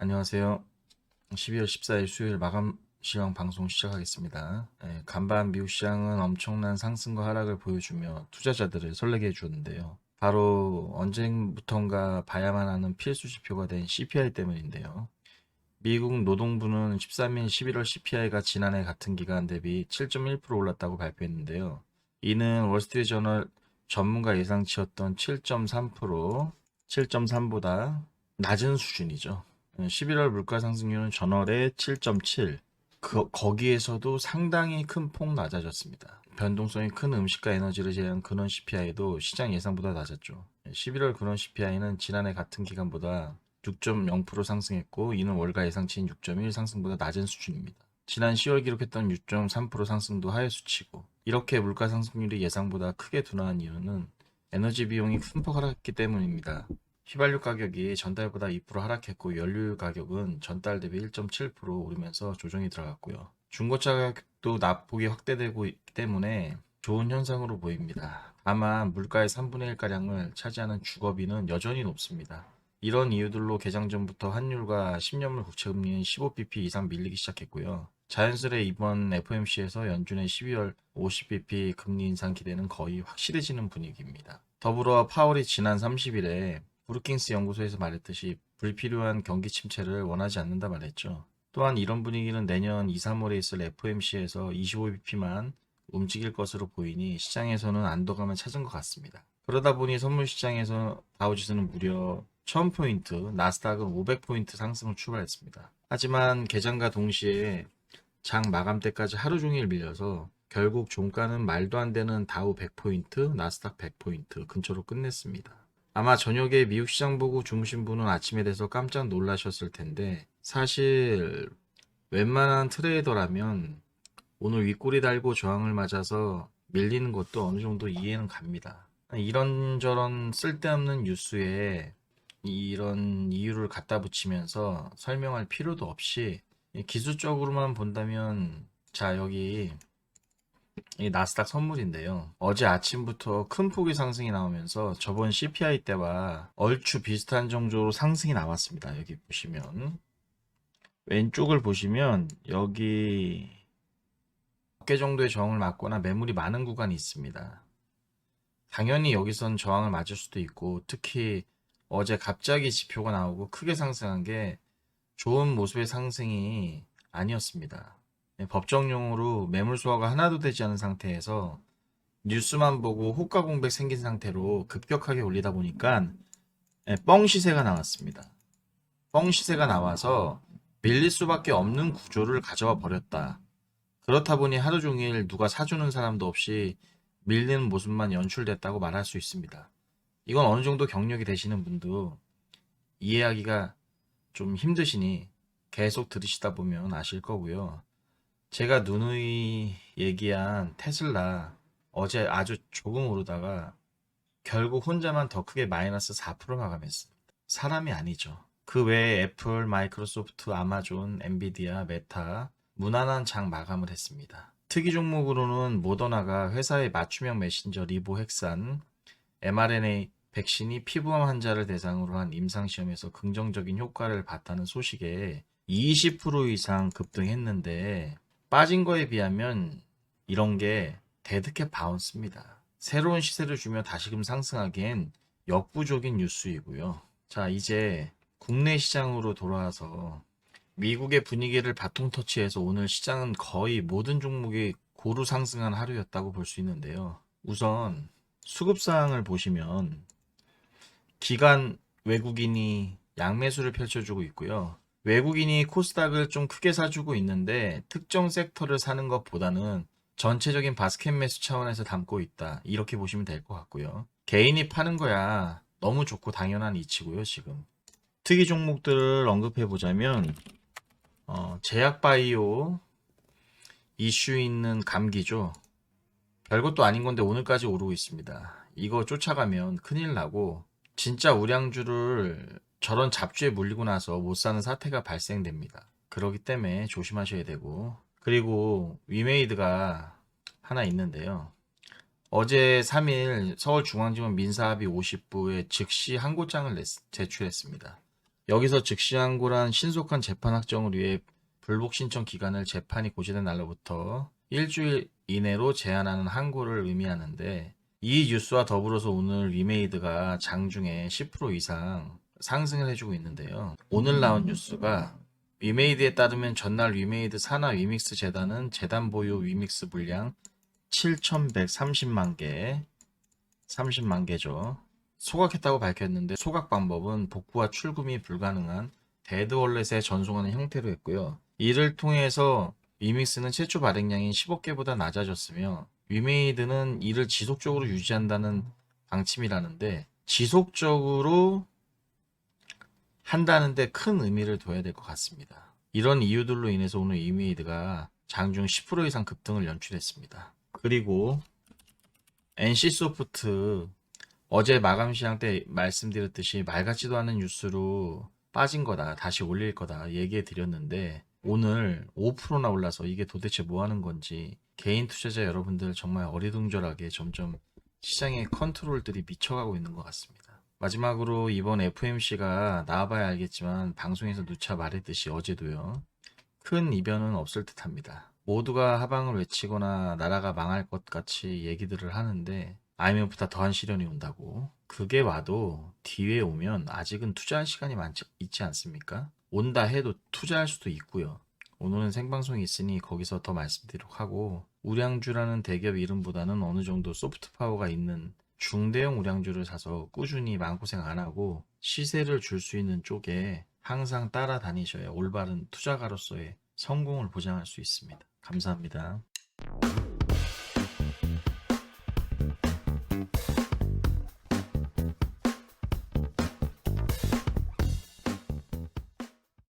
안녕하세요. 12월 14일 수요일 마감 시황 방송 시작하겠습니다. 예, 간밤 미국 시장은 엄청난 상승과 하락을 보여주며 투자자들을 설레게 해주었는데요. 바로 언제부턴가 봐야만 하는 필수 지표가 된 CPI 때문인데요. 미국 노동부는 13일 11월 CPI가 지난해 같은 기간 대비 7.1% 올랐다고 발표했는데요. 이는 월스트리트 저널 전문가 예상치였던 7.3%, 7.3보다 낮은 수준이죠. 11월 물가 상승률은 전월에 7.7. 그, 거기에서도 상당히 큰 폭 낮아졌습니다. 변동성이 큰 음식과 에너지를 제외한 근원 CPI도 시장 예상보다 낮았죠. 11월 근원 CPI는 지난해 같은 기간보다 6.0% 상승했고 이는 월가 예상치인 6.1 상승보다 낮은 수준입니다. 지난 10월 기록했던 6.3% 상승도 하회 수치고 이렇게 물가 상승률이 예상보다 크게 둔화한 이유는 에너지 비용이 큰 폭 하락했기 때문입니다. 휘발유 가격이 전달보다 2% 하락했고 연료 가격은 전달 대비 1.7% 오르면서 조정이 들어갔고요. 중고차 가격도 낙폭이 확대되고 있기 때문에 좋은 현상으로 보입니다. 다만 물가의 3분의 1가량을 차지하는 주거비는 여전히 높습니다. 이런 이유들로 개장 전부터 환율과 10년물 국채금리는 15bp 이상 밀리기 시작했고요. 자연스레 이번 FOMC에서 연준의 12월 50bp 금리 인상 기대는 거의 확실해지는 분위기입니다. 더불어 파월이 지난 30일에 브루킹스 연구소에서 말했듯이 불필요한 경기 침체를 원하지 않는다 말했죠. 또한 이런 분위기는 내년 2, 3월에 있을 FOMC에서 25bp만 움직일 것으로 보이니 시장에서는 안도감을 찾은 것 같습니다. 그러다 보니 선물 시장에서 다우지수는 무려 1000포인트, 나스닥은 500포인트 상승을 출발했습니다. 하지만 개장과 동시에 장 마감 때까지 하루 종일 밀려서 결국 종가는 말도 안 되는 다우 100포인트, 나스닥 100포인트 근처로 끝냈습니다. 아마 저녁에 미국 시장 보고 주무신 분은 아침에 돼서 깜짝 놀라셨을 텐데 사실 웬만한 트레이더라면 오늘 윗꼬리 달고 저항을 맞아서 밀리는 것도 어느 정도 이해는 갑니다. 이런저런 쓸데없는 뉴스에 이런 이유를 갖다 붙이면서 설명할 필요도 없이 기술적으로만 본다면 자 여기 이 나스닥 선물인데요. 어제 아침부터 큰 폭의 상승이 나오면서 저번 CPI 때와 얼추 비슷한 정도로 상승이 나왔습니다. 여기 보시면 왼쪽을 보시면 여기 몇개 정도의 저항을 맞거나 매물이 많은 구간이 있습니다. 당연히 여기선 저항을 맞을 수도 있고 특히 어제 갑자기 지표가 나오고 크게 상승한 게 좋은 모습의 상승이 아니었습니다. 네, 법정용으로 매물 소화가 하나도 되지 않은 상태에서 뉴스만 보고 호가 공백 생긴 상태로 급격하게 올리다 보니까 네, 뻥 시세가 나왔습니다. 뻥 시세가 나와서 밀릴 수밖에 없는 구조를 가져와 버렸다. 그렇다 보니 하루 종일 누가 사주는 사람도 없이 밀리는 모습만 연출됐다고 말할 수 있습니다. 이건 어느 정도 경력이 되시는 분도 이해하기가 좀 힘드시니 계속 들으시다 보면 아실 거고요. 제가 누누이 얘기한 테슬라 어제 아주 조금 오르다가 결국 혼자만 더 크게 마이너스 4% 마감했습니다. 사람이 아니죠. 그 외에 애플, 마이크로소프트, 아마존, 엔비디아, 메타 무난한 장 마감을 했습니다. 특이 종목으로는 모더나가 회사의 맞춤형 메신저 리보핵산, mRNA 백신이 피부암 환자를 대상으로 한 임상시험에서 긍정적인 효과를 봤다는 소식에 20% 이상 급등했는데 빠진 거에 비하면 이런 게 데드캣 바운스입니다. 새로운 시세를 주며 다시금 상승하기엔 역부족인 뉴스이고요. 자, 이제 국내 시장으로 돌아와서 미국의 분위기를 바통 터치해서 오늘 시장은 거의 모든 종목이 고루 상승한 하루였다고 볼 수 있는데요. 우선 수급상을 보시면 기간 외국인이 양매수를 펼쳐주고 있고요. 외국인이 코스닥을 좀 크게 사주고 있는데 특정 섹터를 사는 것보다는 전체적인 바스켓 매수 차원에서 담고 있다. 이렇게 보시면 될 것 같고요. 개인이 파는 거야 너무 좋고 당연한 이치고요, 지금. 특이 종목들을 언급해 보자면 어, 제약바이오 이슈 있는 감기죠. 별것도 아닌 건데 오늘까지 오르고 있습니다. 이거 쫓아가면 큰일 나고 진짜 우량주를 저런 잡주에 물리고 나서 못 사는 사태가 발생됩니다. 그러기 때문에 조심하셔야 되고 그리고 위메이드가 하나 있는데요. 어제 3일 서울중앙지검 민사합의 50부에 즉시 항고장을 냈- 제출했습니다. 여기서 즉시 항고란 신속한 재판 확정을 위해 불복 신청 기간을 재판이 고시된 날로부터 일주일 이내로 제한하는 항고를 의미하는데 이 뉴스와 더불어서 오늘 위메이드가 장중에 10% 이상 상승을 해주고 있는데요. 오늘 나온 뉴스가 위메이드에 따르면 전날 위메이드 산하 위믹스 재단은 재단 보유 위믹스 분량 7,130만 개, 30만 개죠. 소각했다고 밝혔는데 소각 방법은 복구와 출금이 불가능한 데드 월렛에 전송하는 형태로 했고요. 이를 통해서 위믹스는 최초 발행량이 15개보다 낮아졌으며 위메이드는 이를 지속적으로 유지한다는 방침이라는데 지속적으로 한다는데 큰 의미를 둬야 될 것 같습니다. 이런 이유들로 인해서 오늘 위메이드가 장중 10% 이상 급등을 연출했습니다. 그리고 NC소프트 어제 마감 시장 때 말씀드렸듯이 말 같지도 않은 뉴스로 빠진 거다, 다시 올릴 거다 얘기해 드렸는데 오늘 5%나 올라서 이게 도대체 뭐 하는 건지 개인 투자자 여러분들 정말 어리둥절하게 점점 시장의 컨트롤들이 미쳐가고 있는 것 같습니다. 마지막으로 이번 FMC가 나와봐야 알겠지만 방송에서 누차 말했듯이 어제도요. 큰 이변은 없을 듯 합니다. 모두가 하방을 외치거나 나라가 망할 것 같이 얘기들을 하는데 IMF보다 더한 시련이 온다고. 그게 와도 뒤에 오면 아직은 투자할 시간이 많지 있지 않습니까? 온다 해도 투자할 수도 있고요. 오늘은 생방송이 있으니 거기서 더 말씀드리도록 하고 우량주라는 대기업 이름보다는 어느 정도 소프트 파워가 있는 중대형 우량주를 사서 꾸준히 마음고생 안 하고 시세를 줄 수 있는 쪽에 항상 따라다니셔야 올바른 투자가로서의 성공을 보장할 수 있습니다. 감사합니다.